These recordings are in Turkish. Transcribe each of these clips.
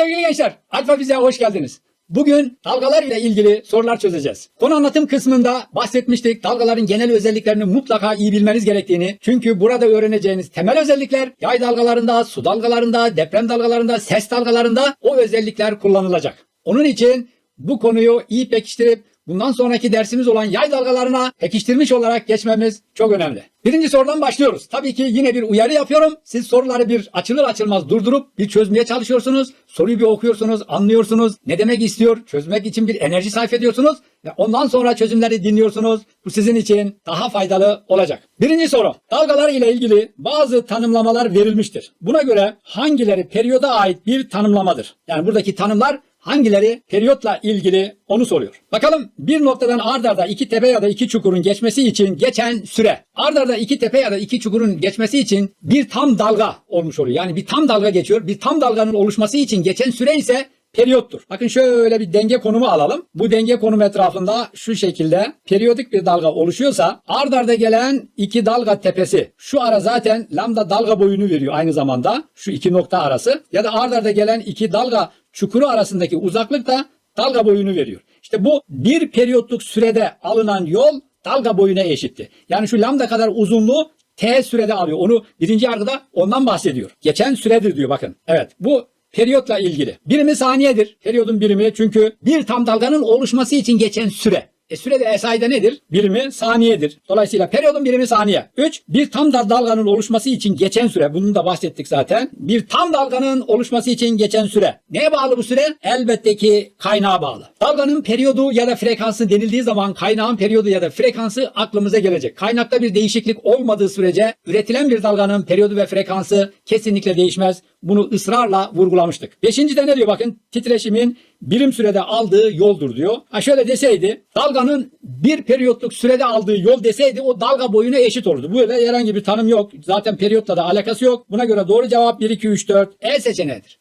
sevgili gençler. Alfa Fiziğe hoş geldiniz. Bugün dalgalar ile ilgili sorular çözeceğiz. Konu anlatım kısmında bahsetmiştik. Dalgaların genel özelliklerini mutlaka iyi bilmeniz gerektiğini. Çünkü burada öğreneceğiniz temel özellikler yay dalgalarında, su dalgalarında, deprem dalgalarında, ses dalgalarında o özellikler kullanılacak. Onun için bu konuyu iyi pekiştirip bundan sonraki dersimiz olan yay dalgalarına pekiştirmiş olarak geçmemiz çok önemli. Birinci sorudan başlıyoruz. Tabii ki yine bir uyarı yapıyorum. Siz soruları bir açılır açılmaz durdurup bir çözmeye çalışıyorsunuz. Soruyu bir okuyorsunuz, anlıyorsunuz. Ne demek istiyor? Çözmek için bir enerji sarf ediyorsunuz. Ve ondan sonra çözümleri dinliyorsunuz. Bu sizin için daha faydalı olacak. Birinci soru. Dalgalar ile ilgili bazı tanımlamalar verilmiştir. Buna göre hangileri periyoda ait bir tanımlamadır? Yani buradaki tanımlar hangileri periyotla ilgili onu soruyor. Bakalım bir noktadan ardarda iki tepe ya da iki çukurun geçmesi için geçen süre. Ardarda iki tepe ya da iki çukurun geçmesi için bir tam dalga olmuş oluyor. Yani bir tam dalga geçiyor. Bir tam dalganın oluşması için geçen süre ise periyottur. Bakın şöyle bir denge konumu alalım. Bu denge konumu etrafında şu şekilde periyodik bir dalga oluşuyorsa ard arda gelen iki dalga tepesi şu ara zaten lambda dalga boyunu veriyor aynı zamanda şu iki nokta arası ya da ard arda gelen iki dalga çukuru arasındaki uzaklık da dalga boyunu veriyor. İşte bu bir periyotluk sürede alınan yol dalga boyuna eşitti. Yani şu lambda kadar uzunluğu t sürede alıyor. Onu birinci yargıda ondan bahsediyor. Geçen süredir diyor bakın. Evet bu periyotla ilgili. Birimi saniyedir. Periyodun birimi çünkü bir tam dalganın oluşması için geçen süre. E sürede SI'de nedir? Birimi saniyedir. Dolayısıyla periyodun birimi saniye. 3. Bir tam da dalganın oluşması için geçen süre. Bunu da bahsettik zaten. Bir tam dalganın oluşması için geçen süre. Neye bağlı bu süre? Elbette ki kaynağa bağlı. Dalganın periyodu ya da frekansı denildiği zaman kaynağın periyodu ya da frekansı aklımıza gelecek. Kaynakta bir değişiklik olmadığı sürece üretilen bir dalganın periyodu ve frekansı kesinlikle değişmez. Bunu ısrarla vurgulamıştık. Beşincide ne diyor bakın titreşimin birim sürede aldığı yoldur diyor. Ha şöyle deseydi dalganın bir periyotluk sürede aldığı yol deseydi o dalga boyuna eşit olurdu. Böyle herhangi bir tanım yok. Zaten periyotla da alakası yok. Buna göre doğru cevap 1, 2, 3, 4 E seçeneğidir.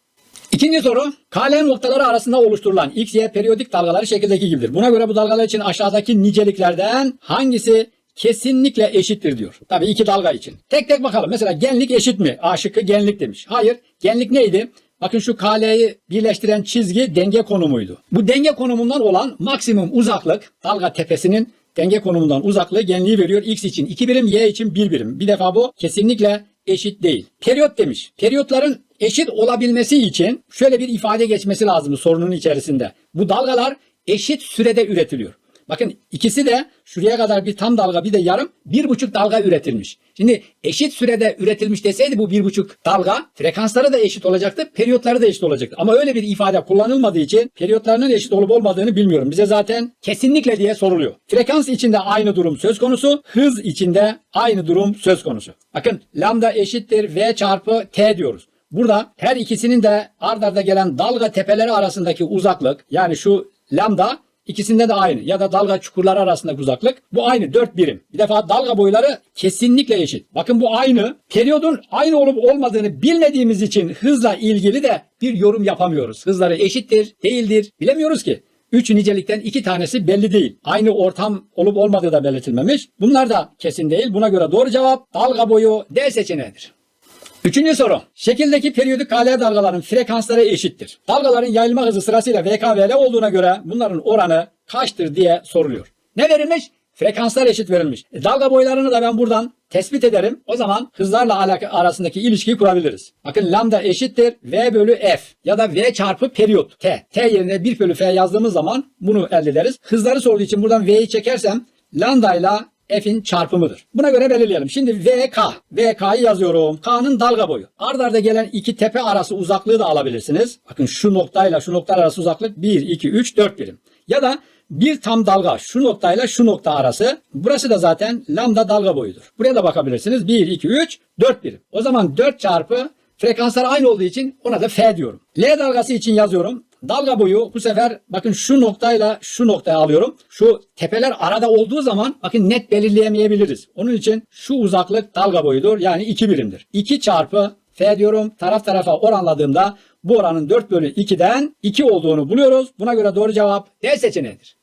İkinci soru. KL noktaları arasında oluşturulan X, Y periyodik dalgaları şekildeki gibidir. Buna göre bu dalgalar için aşağıdaki niceliklerden hangisi kesinlikle eşittir diyor. Tabii iki dalga için. Tek tek bakalım. Mesela genlik eşit mi? A şıkkı genlik demiş. Hayır. Genlik neydi? Bakın şu KL'yi birleştiren çizgi denge konumuydu. Bu denge konumundan olan maksimum uzaklık dalga tepesinin denge konumundan uzaklığı genliği veriyor. X için 2 birim, Y için 1 birim. Bir defa bu kesinlikle eşit değil. Periyot demiş. Periyotların eşit olabilmesi için şöyle bir ifade geçmesi lazım sorunun içerisinde. Bu dalgalar eşit sürede üretiliyor. Bakın ikisi de şuraya kadar bir tam dalga bir de yarım bir buçuk dalga üretilmiş. Şimdi eşit sürede üretilmiş deseydi bu bir buçuk dalga frekansları da eşit olacaktı, periyotları da eşit olacaktı. Ama öyle bir ifade kullanılmadığı için periyotlarının eşit olup olmadığını bilmiyorum. Bize zaten kesinlikle diye soruluyor. Frekans içinde aynı durum söz konusu, hız içinde aynı durum söz konusu. Bakın lambda eşittir v çarpı t diyoruz. Burada her ikisinin de ard arda gelen dalga tepeleri arasındaki uzaklık yani şu lambda İkisinde de aynı ya da dalga çukurları arasındaki uzaklık bu aynı 4 birim. Bir defa dalga boyları kesinlikle eşit. Bakın bu aynı. Periyodun aynı olup olmadığını bilmediğimiz için hızla ilgili de bir yorum yapamıyoruz. Hızları eşittir, değildir bilemiyoruz ki. Üç nicelikten iki tanesi belli değil. Aynı ortam olup olmadığı da belirtilmemiş. Bunlar da kesin değil. Buna göre doğru cevap dalga boyu D seçeneğidir. Üçüncü soru. Şekildeki periyodik KL dalgaların frekansları eşittir. Dalgaların yayılma hızı sırasıyla VKVL olduğuna göre bunların oranı kaçtır diye soruluyor. Ne verilmiş? Frekanslar eşit verilmiş. E, dalga boylarını da ben buradan tespit ederim. O zaman hızlarla alaka arasındaki ilişkiyi kurabiliriz. Bakın lambda eşittir V bölü F ya da V çarpı periyot T. T yerine 1 bölü F yazdığımız zaman bunu elde ederiz. Hızları sorduğu için buradan V'yi çekersem lambda ile F'in çarpımıdır. Buna göre belirleyelim. Şimdi VK. VK'yı yazıyorum. K'nın dalga boyu. Ard arda gelen iki tepe arası uzaklığı da alabilirsiniz. Bakın şu noktayla şu nokta arası uzaklık 1, 2, 3, 4 birim. Ya da bir tam dalga şu noktayla şu nokta arası. Burası da zaten lambda dalga boyudur. Buraya da bakabilirsiniz. 1, 2, 3, 4 birim. O zaman 4 çarpı frekanslar aynı olduğu için ona da F diyorum. L dalgası için yazıyorum. Dalga boyu bu sefer bakın şu noktayla şu noktaya alıyorum. Şu tepeler arada olduğu zaman bakın net belirleyemeyebiliriz. Onun için şu uzaklık dalga boyudur. Yani 2 birimdir. 2 çarpı F diyorum. Taraf tarafa oranladığımda bu oranın 4 bölü 2'den 2 olduğunu buluyoruz. Buna göre doğru cevap D seçeneğidir.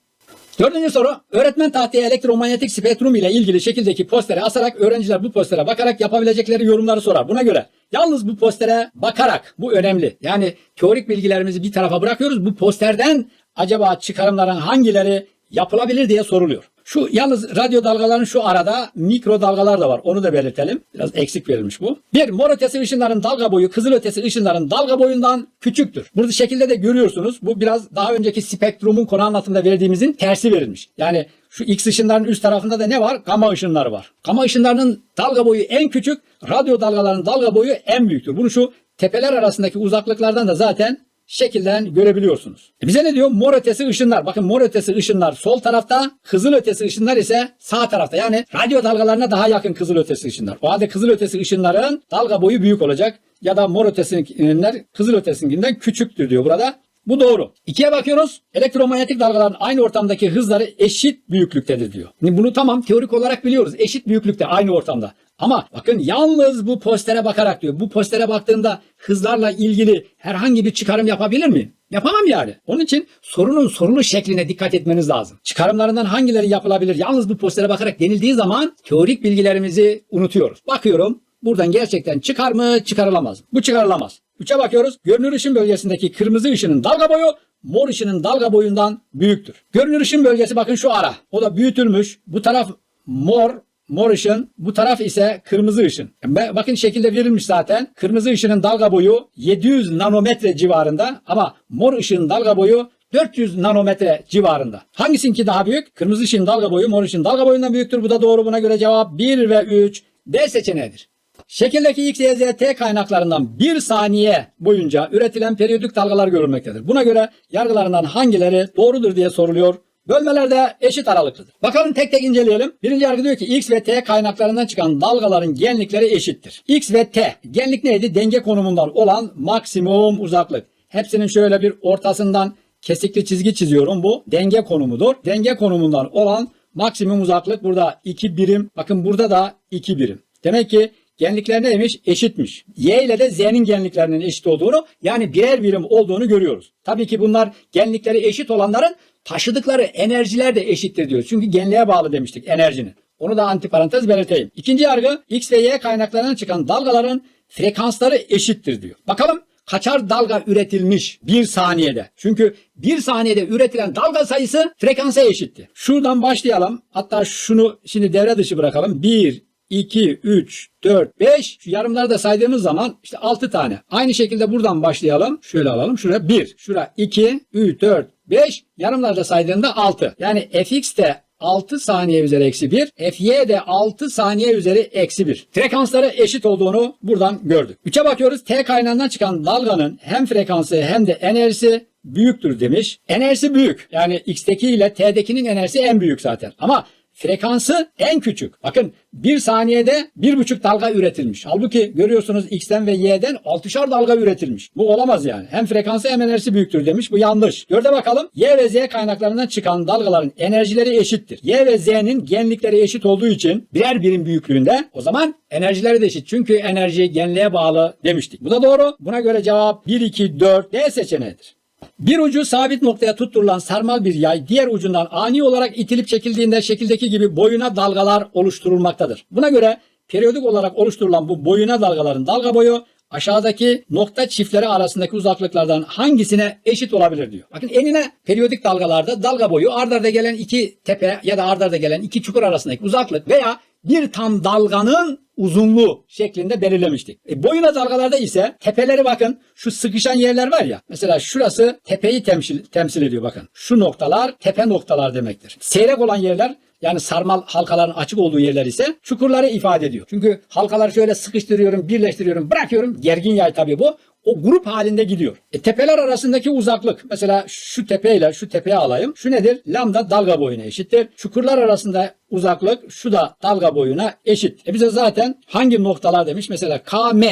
Dördüncü soru. Öğretmen tahtaya elektromanyetik spektrum ile ilgili şekildeki postere asarak öğrenciler bu postere bakarak yapabilecekleri yorumları sorar. Buna göre yalnız bu postere bakarak bu önemli. Yani teorik bilgilerimizi bir tarafa bırakıyoruz. Bu posterden acaba çıkarımların hangileri yapılabilir diye soruluyor. Şu yalnız radyo dalgaların şu arada mikro dalgalar da var. Onu da belirtelim. Biraz eksik verilmiş bu. Bir, mor ötesi ışınların dalga boyu kızıl ötesi ışınların dalga boyundan küçüktür. Burada şekilde de görüyorsunuz. Bu biraz daha önceki spektrumun konu anlatımında verdiğimizin tersi verilmiş. Yani şu X ışınların üst tarafında da ne var? Gama ışınları var. Gama ışınlarının dalga boyu en küçük, radyo dalgaların dalga boyu en büyüktür. Bunu şu tepeler arasındaki uzaklıklardan da zaten şekilden görebiliyorsunuz. E bize ne diyor? Mor ötesi ışınlar. Bakın mor ötesi ışınlar sol tarafta, kızıl ötesi ışınlar ise sağ tarafta. Yani radyo dalgalarına daha yakın kızıl ötesi ışınlar. O halde kızıl ötesi ışınların dalga boyu büyük olacak. Ya da mor ötesinkiler kızıl ötesinkinden küçüktür diyor burada. Bu doğru. İkiye bakıyoruz. Elektromanyetik dalgaların aynı ortamdaki hızları eşit büyüklüktedir diyor. Bunu tamam teorik olarak biliyoruz. Eşit büyüklükte aynı ortamda. Ama bakın yalnız bu postere bakarak diyor. Bu postere baktığımda hızlarla ilgili herhangi bir çıkarım yapabilir miyim? Yapamam yani. Onun için sorunun sorulu şekline dikkat etmeniz lazım. Çıkarımlarından hangileri yapılabilir? Yalnız bu postere bakarak denildiği zaman teorik bilgilerimizi unutuyoruz. Bakıyorum buradan gerçekten çıkar mı çıkarılamaz? Bu çıkarılamaz. Üçe bakıyoruz. Görünür ışın bölgesindeki kırmızı ışının dalga boyu mor ışının dalga boyundan büyüktür. Görünür ışın bölgesi bakın şu ara. O da büyütülmüş. Bu taraf mor, mor ışın. Bu taraf ise kırmızı ışın. Bakın şekilde verilmiş zaten. Kırmızı ışının dalga boyu 700 nanometre civarında ama mor ışığın dalga boyu 400 nanometre civarında. Hangisinki daha büyük? Kırmızı ışığın dalga boyu mor ışığın dalga boyundan büyüktür. Bu da doğru. Buna göre cevap 1 ve 3 D seçeneğidir. Şekildeki X, Y, Z, T kaynaklarından bir saniye boyunca üretilen periyodik dalgalar görülmektedir. Buna göre yargılarından hangileri doğrudur diye soruluyor. Bölmelerde eşit aralıklıdır. Bakalım tek tek inceleyelim. Birinci yargı diyor ki X ve T kaynaklarından çıkan dalgaların genlikleri eşittir. X ve T genlik neydi? Denge konumundan olan maksimum uzaklık. Hepsinin şöyle bir ortasından kesikli çizgi çiziyorum. Bu denge konumudur. Denge konumundan olan maksimum uzaklık burada 2 birim. Bakın burada da 2 birim. Demek ki genlikler neymiş? Eşitmiş. Y ile de Z'nin genliklerinin eşit olduğunu yani birer birim olduğunu görüyoruz. Tabii ki bunlar genlikleri eşit olanların taşıdıkları enerjiler de eşittir diyoruz. Çünkü genliğe bağlı demiştik enerjinin. Onu da antiparantez belirteyim. İkinci yargı X ve Y kaynaklarından çıkan dalgaların frekansları eşittir diyor. Bakalım kaçar dalga üretilmiş bir saniyede. Çünkü bir saniyede üretilen dalga sayısı frekansa eşitti. Şuradan başlayalım. Hatta şunu şimdi devre dışı bırakalım. 1, 2, 3, 4, 5. Şu yarımları da saydığımız zaman işte 6 tane. Aynı şekilde buradan başlayalım. Şöyle alalım. Şuraya 1, şura 2, 3, 4, 5. Yarımları da saydığında 6. Yani fx de 6 saniye üzeri eksi 1. Fy de 6 saniye üzeri eksi 1. Frekansları eşit olduğunu buradan gördük. 3'e bakıyoruz. T kaynağından çıkan dalganın hem frekansı hem de enerjisi büyüktür demiş. Enerjisi büyük. Yani x'teki ile t'dekinin enerjisi en büyük zaten. Ama frekansı en küçük. Bakın bir saniyede bir buçuk dalga üretilmiş. Halbuki görüyorsunuz X'ten ve Y'den 6'şar dalga üretilmiş. Bu olamaz yani. Hem frekansı hem enerjisi büyüktür demiş. Bu yanlış. Görde bakalım. Y ve Z kaynaklarından çıkan dalgaların enerjileri eşittir. Y ve Z'nin genlikleri eşit olduğu için birer birim büyüklüğünde o zaman enerjileri de eşit. Çünkü enerji genliğe bağlı demiştik. Bu da doğru. Buna göre cevap 1, 2, 4 D seçeneğidir. Bir ucu sabit noktaya tutturulan sarmal bir yay diğer ucundan ani olarak itilip çekildiğinde şekildeki gibi boyuna dalgalar oluşturulmaktadır. Buna göre periyodik olarak oluşturulan bu boyuna dalgaların dalga boyu aşağıdaki nokta çiftleri arasındaki uzaklıklardan hangisine eşit olabilir diyor. Bakın enine periyodik dalgalarda dalga boyu ardarda gelen iki tepe ya da ardarda gelen iki çukur arasındaki uzaklık veya bir tam dalganın uzunluğu şeklinde belirlemiştik. E, boyuna dalgalarda ise tepeleri bakın şu sıkışan yerler var ya. Mesela şurası tepeyi temsil, temsil ediyor bakın. Şu noktalar tepe noktalar demektir. Seyrek olan yerler yani sarmal halkaların açık olduğu yerler ise çukurları ifade ediyor. Çünkü halkaları şöyle sıkıştırıyorum, birleştiriyorum, bırakıyorum. Gergin yay tabii bu. O grup halinde gidiyor. E, tepeler arasındaki uzaklık. Mesela şu tepeyle şu tepeye alayım. Şu nedir? Lambda dalga boyuna eşittir. Çukurlar arasında uzaklık şu da dalga boyuna eşit. E bize zaten hangi noktalar demiş? Mesela KM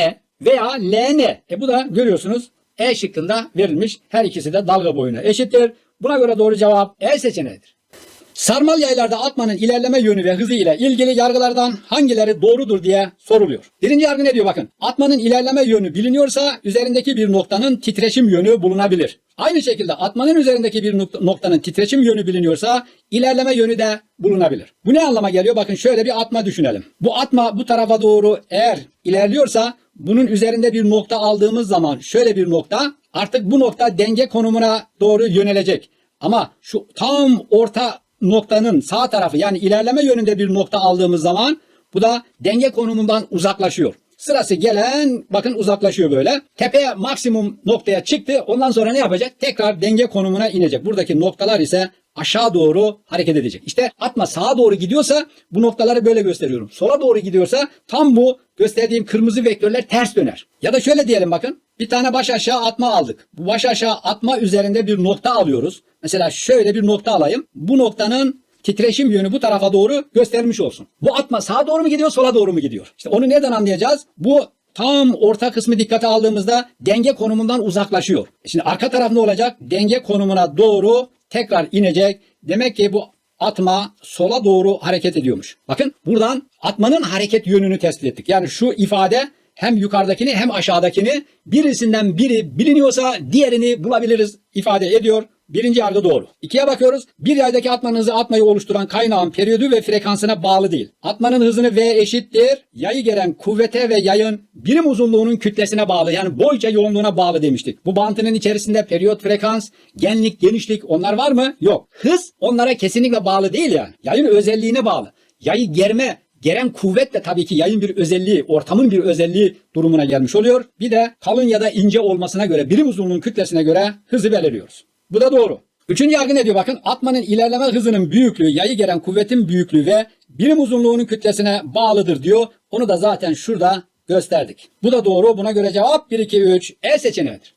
veya LN. E bu da görüyorsunuz E şıkkında verilmiş. Her ikisi de dalga boyuna eşittir. Buna göre doğru cevap E seçeneğidir. Sarmal yaylarda atmanın ilerleme yönü ve hızı ile ilgili yargılardan hangileri doğrudur diye soruluyor. Birinci yargı ne diyor bakın. Atmanın ilerleme yönü biliniyorsa üzerindeki bir noktanın titreşim yönü bulunabilir. Aynı şekilde atmanın üzerindeki bir nok- noktanın titreşim yönü biliniyorsa ilerleme yönü de bulunabilir. Bu ne anlama geliyor? Bakın şöyle bir atma düşünelim. Bu atma bu tarafa doğru eğer ilerliyorsa bunun üzerinde bir nokta aldığımız zaman şöyle bir nokta artık bu nokta denge konumuna doğru yönelecek. Ama şu tam orta noktanın sağ tarafı yani ilerleme yönünde bir nokta aldığımız zaman bu da denge konumundan uzaklaşıyor. Sırası gelen bakın uzaklaşıyor böyle. Tepeye maksimum noktaya çıktı. Ondan sonra ne yapacak? Tekrar denge konumuna inecek. Buradaki noktalar ise aşağı doğru hareket edecek. İşte atma sağa doğru gidiyorsa bu noktaları böyle gösteriyorum. Sola doğru gidiyorsa tam bu gösterdiğim kırmızı vektörler ters döner. Ya da şöyle diyelim bakın. Bir tane baş aşağı atma aldık. Bu baş aşağı atma üzerinde bir nokta alıyoruz. Mesela şöyle bir nokta alayım. Bu noktanın titreşim yönü bu tarafa doğru göstermiş olsun. Bu atma sağa doğru mu gidiyor, sola doğru mu gidiyor? İşte onu neden anlayacağız? Bu tam orta kısmı dikkate aldığımızda denge konumundan uzaklaşıyor. Şimdi arka taraf ne olacak? Denge konumuna doğru tekrar inecek. Demek ki bu atma sola doğru hareket ediyormuş. Bakın buradan atmanın hareket yönünü tespit ettik. Yani şu ifade hem yukarıdakini hem aşağıdakini birisinden biri biliniyorsa diğerini bulabiliriz ifade ediyor. Birinci yargı doğru. İkiye bakıyoruz. Bir yaydaki atmanın hızı atmayı oluşturan kaynağın periyodu ve frekansına bağlı değil. Atmanın hızını V eşittir. Yayı gelen kuvvete ve yayın birim uzunluğunun kütlesine bağlı. Yani boyca yoğunluğuna bağlı demiştik. Bu bantının içerisinde periyot, frekans, genlik, genişlik onlar var mı? Yok. Hız onlara kesinlikle bağlı değil yani. Yayın özelliğine bağlı. Yayı germe, gelen kuvvet de tabii ki yayın bir özelliği, ortamın bir özelliği durumuna gelmiş oluyor. Bir de kalın ya da ince olmasına göre, birim uzunluğun kütlesine göre hızı belirliyoruz. Bu da doğru. Üçüncü yargı ne diyor bakın? Atmanın ilerleme hızının büyüklüğü, yayı gelen kuvvetin büyüklüğü ve birim uzunluğunun kütlesine bağlıdır diyor. Onu da zaten şurada gösterdik. Bu da doğru. Buna göre cevap 1, 2, 3 E seçeneğidir.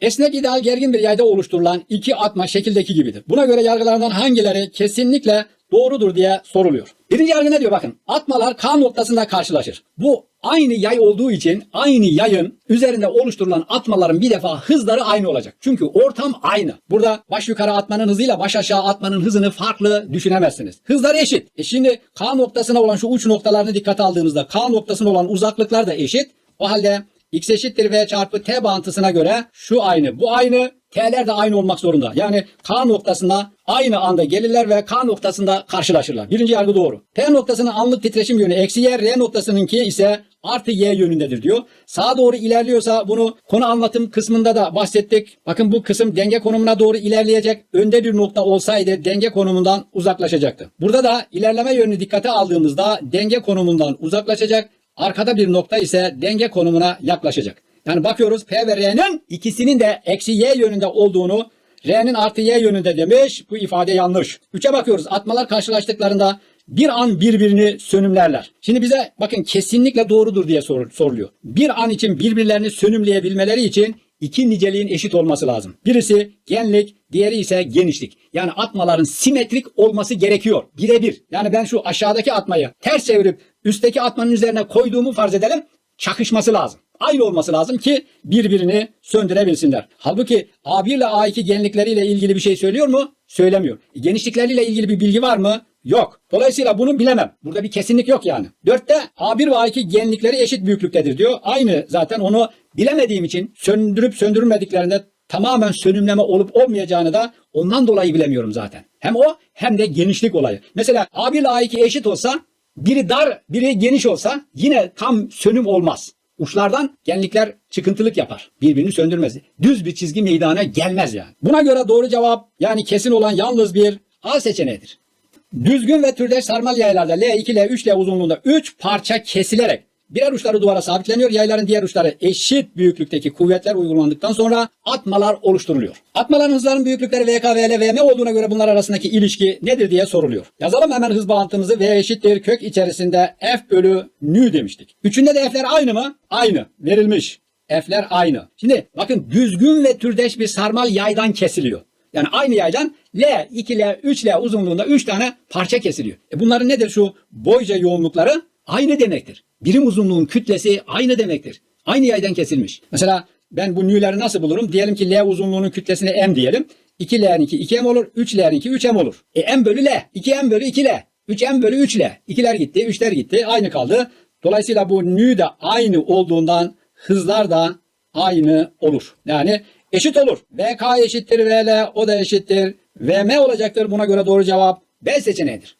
Esnek ideal gergin bir yayda oluşturulan iki atma şekildeki gibidir. Buna göre yargılardan hangileri kesinlikle doğrudur diye soruluyor. Birinci yargı ne diyor bakın. Atmalar K noktasında karşılaşır. Bu aynı yay olduğu için aynı yayın üzerinde oluşturulan atmaların bir defa hızları aynı olacak. Çünkü ortam aynı. Burada baş yukarı atmanın hızıyla baş aşağı atmanın hızını farklı düşünemezsiniz. Hızları eşit. E şimdi K noktasına olan şu uç noktalarını dikkate aldığımızda K noktasına olan uzaklıklar da eşit. O halde x eşittir v çarpı t bağıntısına göre şu aynı bu aynı t'ler de aynı olmak zorunda. Yani k noktasına aynı anda gelirler ve k noktasında karşılaşırlar. Birinci yargı doğru. P noktasının anlık titreşim yönü eksi y, r noktasınınki ise artı y yönündedir diyor. Sağa doğru ilerliyorsa bunu konu anlatım kısmında da bahsettik. Bakın bu kısım denge konumuna doğru ilerleyecek. Önde bir nokta olsaydı denge konumundan uzaklaşacaktı. Burada da ilerleme yönünü dikkate aldığımızda denge konumundan uzaklaşacak. Arkada bir nokta ise denge konumuna yaklaşacak. Yani bakıyoruz P ve R'nin ikisinin de eksi Y yönünde olduğunu R'nin artı Y yönünde demiş. Bu ifade yanlış. 3'e bakıyoruz. Atmalar karşılaştıklarında bir an birbirini sönümlerler. Şimdi bize bakın kesinlikle doğrudur diye sor- soruluyor. Bir an için birbirlerini sönümleyebilmeleri için iki niceliğin eşit olması lazım. Birisi genlik, diğeri ise genişlik. Yani atmaların simetrik olması gerekiyor. Birebir. Yani ben şu aşağıdaki atmayı ters çevirip üstteki atmanın üzerine koyduğumu farz edelim. Çakışması lazım. Aynı olması lazım ki birbirini söndürebilsinler. Halbuki A1 ile A2 genlikleriyle ilgili bir şey söylüyor mu? Söylemiyor. E, Genişlikleriyle ilgili bir bilgi var mı? Yok. Dolayısıyla bunu bilemem. Burada bir kesinlik yok yani. 4'te A1 ve A2 genlikleri eşit büyüklüktedir diyor. Aynı zaten onu bilemediğim için söndürüp söndürmediklerinde tamamen sönümleme olup olmayacağını da ondan dolayı bilemiyorum zaten. Hem o hem de genişlik olayı. Mesela A1 ile A2 eşit olsa biri dar biri geniş olsa yine tam sönüm olmaz. Uçlardan genlikler çıkıntılık yapar. Birbirini söndürmez. Düz bir çizgi meydana gelmez yani. Buna göre doğru cevap yani kesin olan yalnız bir A seçeneğidir. Düzgün ve türdeş sarmal yaylarda L2, L3, L uzunluğunda 3 parça kesilerek birer uçları duvara sabitleniyor. Yayların diğer uçları eşit büyüklükteki kuvvetler uygulandıktan sonra atmalar oluşturuluyor. Atmaların hızların büyüklükleri VK, VL, VM olduğuna göre bunlar arasındaki ilişki nedir diye soruluyor. Yazalım hemen hız bağıntımızı V eşittir kök içerisinde F bölü nü demiştik. Üçünde de F'ler aynı mı? Aynı. Verilmiş. F'ler aynı. Şimdi bakın düzgün ve türdeş bir sarmal yaydan kesiliyor. Yani aynı yaydan L, 2L, 3L uzunluğunda 3 tane parça kesiliyor. E bunların nedir şu boyca yoğunlukları? Aynı demektir. Birim uzunluğun kütlesi aynı demektir. Aynı yaydan kesilmiş. Mesela ben bu nü'leri nasıl bulurum? Diyelim ki L uzunluğunun kütlesine M diyelim. 2 L'nin 2 2M olur. 3 L'nin 2 3M olur. E M bölü L. 2M bölü 2 L. 3M bölü 3 L. 2'ler gitti. 3'ler gitti. Aynı kaldı. Dolayısıyla bu nü de aynı olduğundan hızlar da aynı olur. Yani eşit olur. VK eşittir VL. O da eşittir. VM olacaktır. Buna göre doğru cevap B seçeneğidir.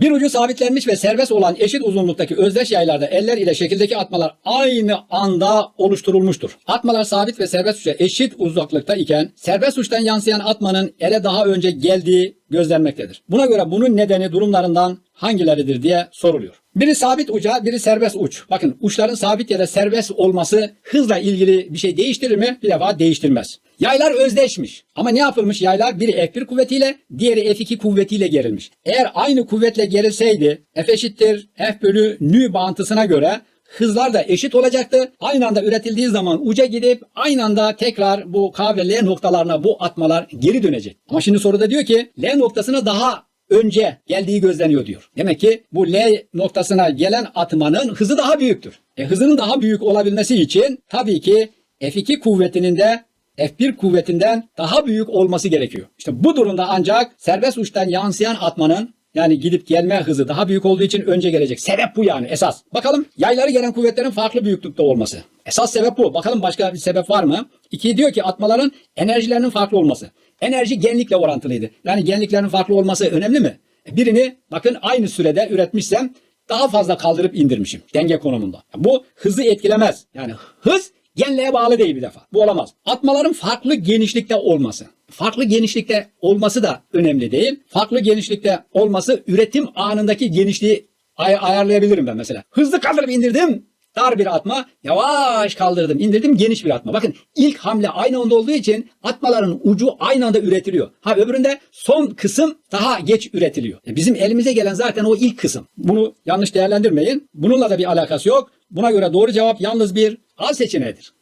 Bir ucu sabitlenmiş ve serbest olan eşit uzunluktaki özdeş yaylarda eller ile şekildeki atmalar aynı anda oluşturulmuştur. Atmalar sabit ve serbest uça eşit uzaklıkta iken serbest uçtan yansıyan atmanın ele daha önce geldiği gözlenmektedir. Buna göre bunun nedeni durumlarından hangileridir diye soruluyor. Biri sabit uca, biri serbest uç. Bakın uçların sabit ya da serbest olması hızla ilgili bir şey değiştirir mi? Bir defa değiştirmez. Yaylar özdeşmiş. Ama ne yapılmış yaylar? Biri F1 kuvvetiyle, diğeri F2 kuvvetiyle gerilmiş. Eğer aynı kuvvetle gerilseydi F eşittir F bölü nü bağıntısına göre hızlar da eşit olacaktı. Aynı anda üretildiği zaman uca gidip aynı anda tekrar bu K ve L noktalarına bu atmalar geri dönecek. Ama şimdi soruda diyor ki L noktasına daha önce geldiği gözleniyor diyor. Demek ki bu L noktasına gelen atmanın hızı daha büyüktür. E, hızının daha büyük olabilmesi için tabii ki F2 kuvvetinin de F1 kuvvetinden daha büyük olması gerekiyor. İşte bu durumda ancak serbest uçtan yansıyan atmanın yani gidip gelme hızı daha büyük olduğu için önce gelecek. Sebep bu yani esas. Bakalım yayları gelen kuvvetlerin farklı büyüklükte olması. Esas sebep bu. Bakalım başka bir sebep var mı? İki diyor ki atmaların enerjilerinin farklı olması. Enerji genlikle orantılıydı. Yani genliklerin farklı olması önemli mi? Birini bakın aynı sürede üretmişsem daha fazla kaldırıp indirmişim denge konumunda. Bu hızı etkilemez. Yani hız genliğe bağlı değil bir defa. Bu olamaz. Atmaların farklı genişlikte olması. Farklı genişlikte olması da önemli değil. Farklı genişlikte olması üretim anındaki genişliği ay- ayarlayabilirim ben mesela. Hızlı kaldırıp indirdim. Dar bir atma, yavaş kaldırdım, indirdim geniş bir atma. Bakın ilk hamle aynı anda olduğu için atmaların ucu aynı anda üretiliyor. Ha öbüründe son kısım daha geç üretiliyor. E, Bizim elimize gelen zaten o ilk kısım. Bunu yanlış değerlendirmeyin. Bununla da bir alakası yok. Buna göre doğru cevap yalnız bir A seçeneğidir.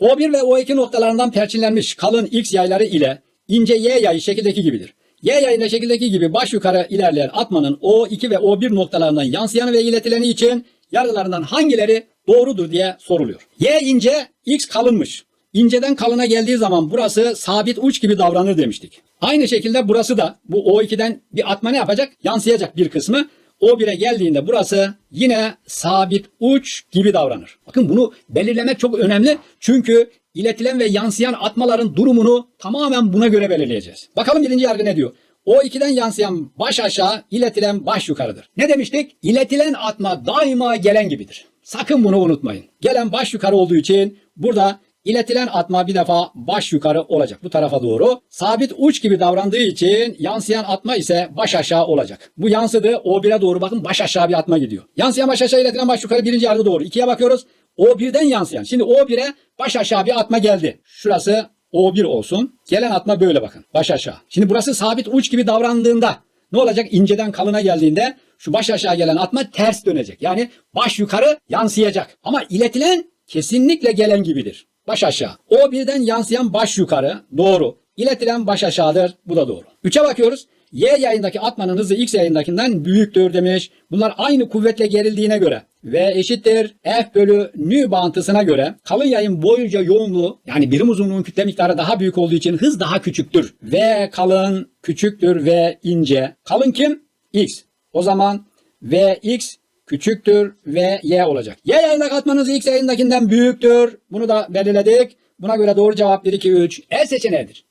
O1 ve O2 noktalarından perçinlenmiş kalın X yayları ile ince Y yayı şekildeki gibidir. Y yayında şekildeki gibi baş yukarı ilerleyen atmanın O2 ve O1 noktalarından yansıyanı ve iletileni için yargılarından hangileri doğrudur diye soruluyor. Y ince, X kalınmış. İnceden kalına geldiği zaman burası sabit uç gibi davranır demiştik. Aynı şekilde burası da bu O2'den bir atma ne yapacak? Yansıyacak bir kısmı. O1'e geldiğinde burası yine sabit uç gibi davranır. Bakın bunu belirlemek çok önemli. Çünkü iletilen ve yansıyan atmaların durumunu tamamen buna göre belirleyeceğiz. Bakalım birinci yargı ne diyor? O2'den yansıyan baş aşağı, iletilen baş yukarıdır. Ne demiştik? İletilen atma daima gelen gibidir. Sakın bunu unutmayın. Gelen baş yukarı olduğu için burada iletilen atma bir defa baş yukarı olacak. Bu tarafa doğru. Sabit uç gibi davrandığı için yansıyan atma ise baş aşağı olacak. Bu yansıdı. O1'e doğru bakın baş aşağı bir atma gidiyor. Yansıyan baş aşağı iletilen baş yukarı birinci yargı doğru. İkiye bakıyoruz. O1'den yansıyan. Şimdi O1'e baş aşağı bir atma geldi. Şurası O1 olsun. Gelen atma böyle bakın. Baş aşağı. Şimdi burası sabit uç gibi davrandığında ne olacak? İnceden kalına geldiğinde şu baş aşağı gelen atma ters dönecek. Yani baş yukarı yansıyacak. Ama iletilen kesinlikle gelen gibidir. Baş aşağı. O birden yansıyan baş yukarı. Doğru. İletilen baş aşağıdır. Bu da doğru. 3'e bakıyoruz. Y yayındaki atmanın hızı X yayındakinden büyüktür demiş. Bunlar aynı kuvvetle gerildiğine göre ve eşittir F bölü nü bağıntısına göre kalın yayın boyunca yoğunluğu yani birim uzunluğun kütle miktarı daha büyük olduğu için hız daha küçüktür. V kalın küçüktür V ince. Kalın kim? X. O zaman Vx küçüktür ve y olacak. Y yayında katmanız x yayındakinden büyüktür. Bunu da belirledik. Buna göre doğru cevap 1, 2, 3. E seçeneğidir.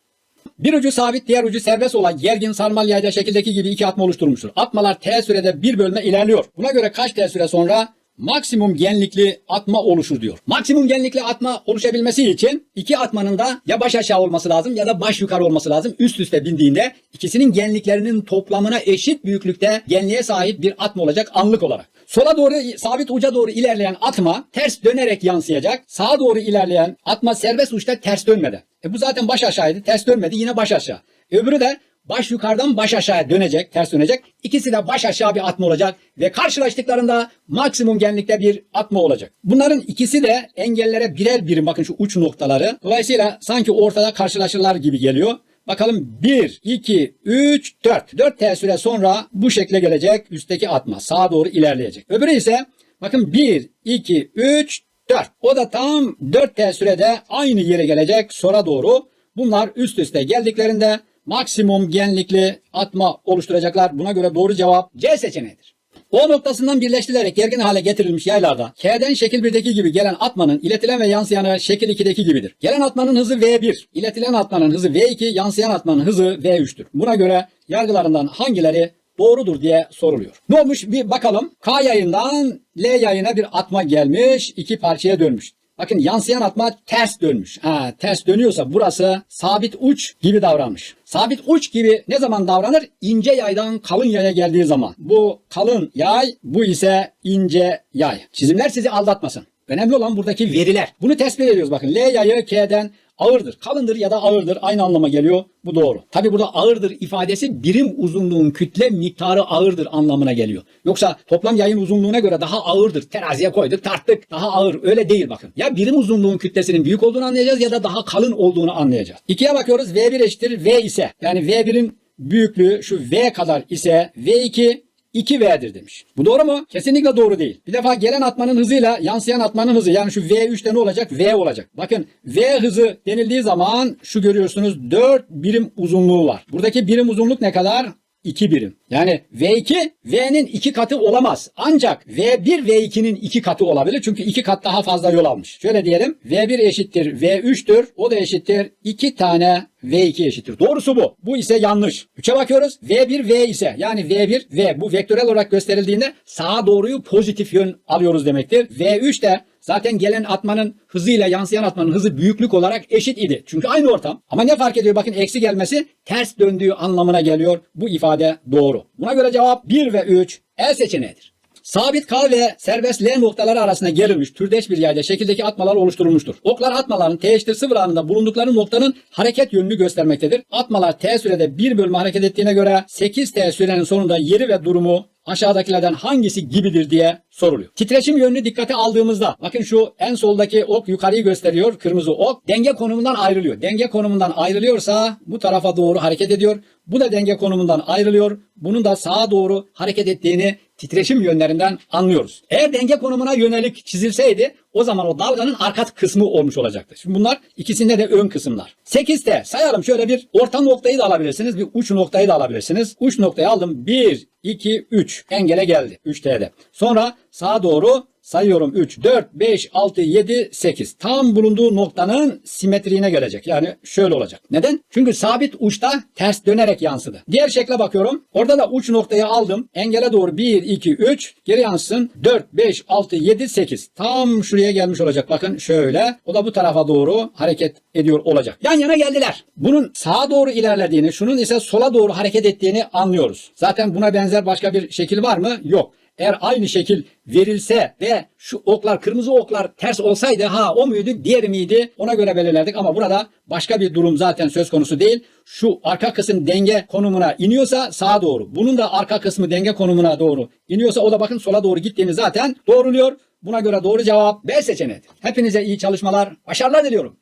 Bir ucu sabit diğer ucu serbest olan gergin sarmal yayda şekildeki gibi iki atma oluşturmuştur. Atmalar t sürede bir bölme ilerliyor. Buna göre kaç t süre sonra maksimum genlikli atma oluşur diyor. Maksimum genlikli atma oluşabilmesi için iki atmanın da ya baş aşağı olması lazım ya da baş yukarı olması lazım. Üst üste bindiğinde ikisinin genliklerinin toplamına eşit büyüklükte genliğe sahip bir atma olacak anlık olarak. Sola doğru sabit uca doğru ilerleyen atma ters dönerek yansıyacak. Sağa doğru ilerleyen atma serbest uçta ters dönmedi. E bu zaten baş aşağıydı. Ters dönmedi yine baş aşağı. Öbürü de baş yukarıdan baş aşağıya dönecek, ters dönecek. İkisi de baş aşağı bir atma olacak ve karşılaştıklarında maksimum genlikte bir atma olacak. Bunların ikisi de engellere birer birim bakın şu uç noktaları. Dolayısıyla sanki ortada karşılaşırlar gibi geliyor. Bakalım 1, 2, 3, 4. 4 T sonra bu şekle gelecek üstteki atma. Sağa doğru ilerleyecek. Öbürü ise bakın 1, 2, 3, 4. O da tam 4 T sürede aynı yere gelecek sonra doğru. Bunlar üst üste geldiklerinde maksimum genlikli atma oluşturacaklar. Buna göre doğru cevap C seçeneğidir. O noktasından birleştirilerek gergin hale getirilmiş yaylarda K'den şekil 1'deki gibi gelen atmanın iletilen ve yansıyanı şekil 2'deki gibidir. Gelen atmanın hızı V1, iletilen atmanın hızı V2, yansıyan atmanın hızı V3'tür. Buna göre yargılarından hangileri doğrudur diye soruluyor. Ne olmuş bir bakalım. K yayından L yayına bir atma gelmiş, iki parçaya dönmüş. Bakın yansıyan atma ters dönmüş. Ha, ters dönüyorsa burası sabit uç gibi davranmış. Sabit uç gibi ne zaman davranır? İnce yaydan kalın yaya geldiği zaman. Bu kalın yay, bu ise ince yay. Çizimler sizi aldatmasın. Önemli olan buradaki veriler. Bunu tespit ediyoruz bakın. L yayı K'den ağırdır. Kalındır ya da ağırdır aynı anlama geliyor. Bu doğru. Tabi burada ağırdır ifadesi birim uzunluğun kütle miktarı ağırdır anlamına geliyor. Yoksa toplam yayın uzunluğuna göre daha ağırdır. Teraziye koyduk tarttık daha ağır. Öyle değil bakın. Ya birim uzunluğun kütlesinin büyük olduğunu anlayacağız ya da daha kalın olduğunu anlayacağız. İkiye bakıyoruz. V1 eşittir V ise. Yani V1'in büyüklüğü şu V kadar ise V2 2V'dir demiş. Bu doğru mu? Kesinlikle doğru değil. Bir defa gelen atmanın hızıyla yansıyan atmanın hızı yani şu V3'te ne olacak? V olacak. Bakın V hızı denildiği zaman şu görüyorsunuz 4 birim uzunluğu var. Buradaki birim uzunluk ne kadar? 2 birim. Yani V2 V'nin 2 katı olamaz. Ancak V1 V2'nin 2 katı olabilir. Çünkü 2 kat daha fazla yol almış. Şöyle diyelim. V1 eşittir V3'tür. O da eşittir 2 tane V2 eşittir. Doğrusu bu. Bu ise yanlış. 3'e bakıyoruz. V1 V ise yani V1 V bu vektörel olarak gösterildiğinde sağa doğruyu pozitif yön alıyoruz demektir. V3 de Zaten gelen atmanın hızıyla yansıyan atmanın hızı büyüklük olarak eşit idi. Çünkü aynı ortam. Ama ne fark ediyor? Bakın eksi gelmesi ters döndüğü anlamına geliyor. Bu ifade doğru. Buna göre cevap 1 ve 3 E seçeneğidir. Sabit K ve serbest L noktaları arasında gerilmiş türdeş bir yayda şekildeki atmalar oluşturulmuştur. Oklar atmaların T eşittir sıfır anında bulundukları noktanın hareket yönünü göstermektedir. Atmalar T sürede bir bölümü hareket ettiğine göre 8T sürenin sonunda yeri ve durumu aşağıdakilerden hangisi gibidir diye soruluyor. Titreşim yönünü dikkate aldığımızda bakın şu en soldaki ok yukarıyı gösteriyor. Kırmızı ok denge konumundan ayrılıyor. Denge konumundan ayrılıyorsa bu tarafa doğru hareket ediyor. Bu da denge konumundan ayrılıyor. Bunun da sağa doğru hareket ettiğini titreşim yönlerinden anlıyoruz. Eğer denge konumuna yönelik çizilseydi o zaman o dalganın arka kısmı olmuş olacaktı. Şimdi bunlar ikisinde de ön kısımlar. 8'te sayalım şöyle bir orta noktayı da alabilirsiniz. Bir uç noktayı da alabilirsiniz. Uç noktayı aldım. 1, 2, 3. Engele geldi. 3T'de. Sonra sağa doğru sayıyorum 3, 4, 5, 6, 7, 8. Tam bulunduğu noktanın simetriğine gelecek. Yani şöyle olacak. Neden? Çünkü sabit uçta ters dönerek yansıdı. Diğer şekle bakıyorum. Orada da uç noktayı aldım. Engele doğru 1, 2, 3. Geri yansın. 4, 5, 6, 7, 8. Tam şuraya gelmiş olacak. Bakın şöyle. O da bu tarafa doğru hareket ediyor olacak. Yan yana geldiler. Bunun sağa doğru ilerlediğini, şunun ise sola doğru hareket ettiğini anlıyoruz. Zaten buna benzer başka bir şekil var mı? Yok. Eğer aynı şekil verilse ve şu oklar kırmızı oklar ters olsaydı ha o muydu diğeri miydi ona göre belirlerdik ama burada başka bir durum zaten söz konusu değil. Şu arka kısım denge konumuna iniyorsa sağa doğru. Bunun da arka kısmı denge konumuna doğru iniyorsa o da bakın sola doğru gittiğini zaten doğruluyor. Buna göre doğru cevap B seçeneğidir. Hepinize iyi çalışmalar, başarılar diliyorum.